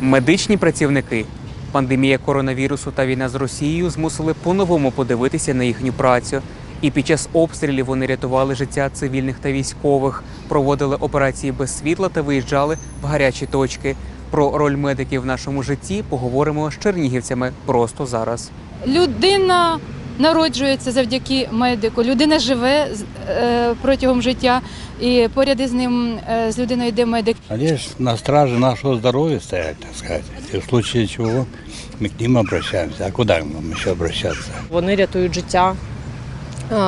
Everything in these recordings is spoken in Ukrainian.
Медичні працівники. Пандемія коронавірусу та війна з Росією змусили по-новому подивитися на їхню працю. І під час обстрілів вони рятували життя цивільних та військових, проводили операції без світла та виїжджали в гарячі точки. Про роль медиків в нашому житті поговоримо з чернігівцями просто зараз. Людина народжується завдяки медику. Людина живе з- е, протягом життя, і поряд із ним е, з людиною йде медик. Они ж на страже нашего здоровья стоят, так сказать. И в случае чего мы к ним обращаемся. А куда нам еще обращаться? Вони рятують життя,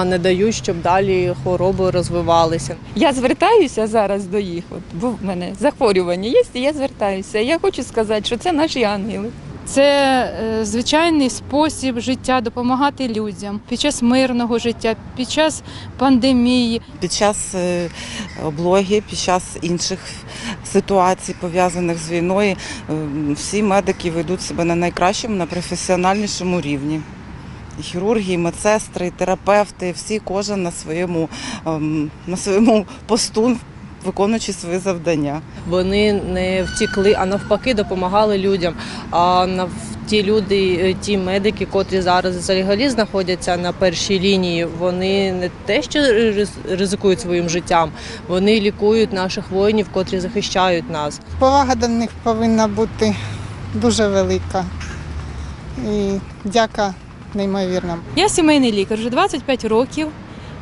не дають, щоб далі хвороби розвивалися. Я звертаюся зараз до їх, от, бо в мене захворювання є, і я звертаюся. Я хочу сказати, що це наші ангели. Це е, звичайний спосіб життя допомагати людям під час мирного життя, під час пандемії. під час е, облоги, під час інших ситуацій, пов'язаних з війною, е, всі медики ведуть себе на найкращому, на професіональнішому рівні. Хірурги, медсестри, терапевти, всі кожен на своєму, ем, на своєму посту, виконуючи свої завдання. Вони не втікли, а навпаки допомагали людям. А нав... ті люди, е, ті медики, котрі зараз взагалі знаходяться на першій лінії, вони не те, що риз- ризикують своїм життям, вони лікують наших воїнів, котрі захищають нас. Повага до них повинна бути дуже велика. І дяка неймовірна. Я сімейний лікар вже 25 років,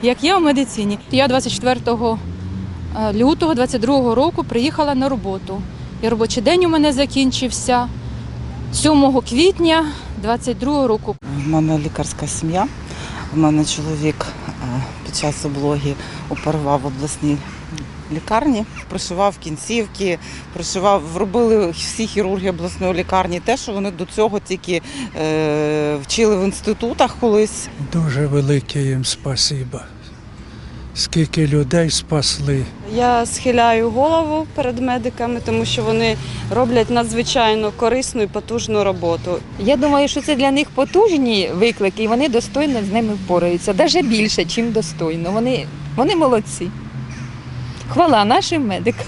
як я в медицині. Я 24 е, лютого 22 року приїхала на роботу. І робочий день у мене закінчився 7 квітня 22 року. У мене лікарська сім'я. У мене чоловік е, під час облоги оперував в обласній лікарні, пришивав кінцівки, пришивав, робили всі хірурги обласної лікарні. Те, що вони до цього тільки е, вчили в інститутах колись. Дуже велике їм спасіба. Скільки людей спасли. Я схиляю голову перед медиками, тому що вони роблять надзвичайно корисну і потужну роботу. Я думаю, що це для них потужні виклики, і вони достойно з ними впораються. Навіть більше, ніж достойно. Вони, вони молодці. Хвала нашим медикам.